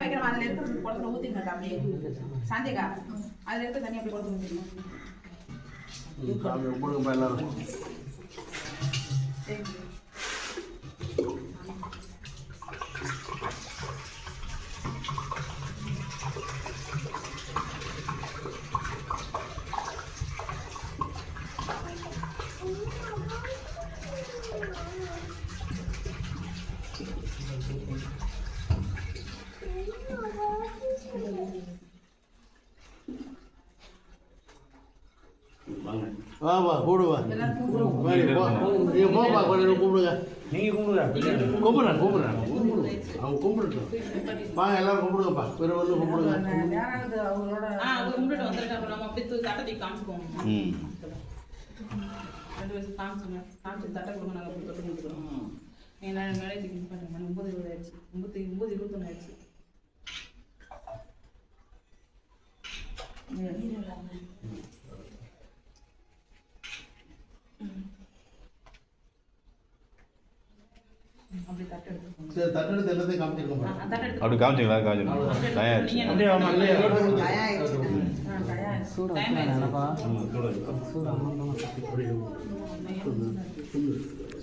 வைக்கிறோம் அதில் இருக்கிறது குளத்துல ஊற்றிங்க அப்படியே சாந்தியக்கா அதில் இருக்க தண்ணி அப்படி குளத்துல ஊற்றிக்கணும் சாமி கும்பிடுங்கப்பா எல்லாரும் வாங்க வா வா. கூடுவா வாடி போ. நீங்க போப்பா கொஞ்சம் கூப்பிடுங்க நீங்க கும்பிடுங்க கும்பிடுறேன் கும்பிடுறேன். கும்பிடுங்க அவங்க கும்பிடுட்டோம் வாங்க எல்லாரும் கும்பிடுங்கப்பா. கும்பிடுங்க. தூக்கி தட்டத்தை காமிச்சுக்கோங்க ம். ரெண்டு வயசு காமிச்சுங்க. காமிச்சு தட்டை கொடுங்க நாங்கள் தொட்டு கொடுக்குறோம் நீ நான் மேலே தூக்கி பாருங்க மணி ஒம்பது இருபது ஆயிடுச்சு. ஒம்பது ஒம்பது இருபத்தொன்று ஆயிடுச்சு. அப்படி தட்டு எடுத்துக்கோங்க சரி தட்டெடுத்து எல்லாத்தையும் காமிச்சிருக்கோம் அப்படி காமிச்சிங்களா காமிச்சிங்க தயாரிச்சு அப்படியே இல்லையா?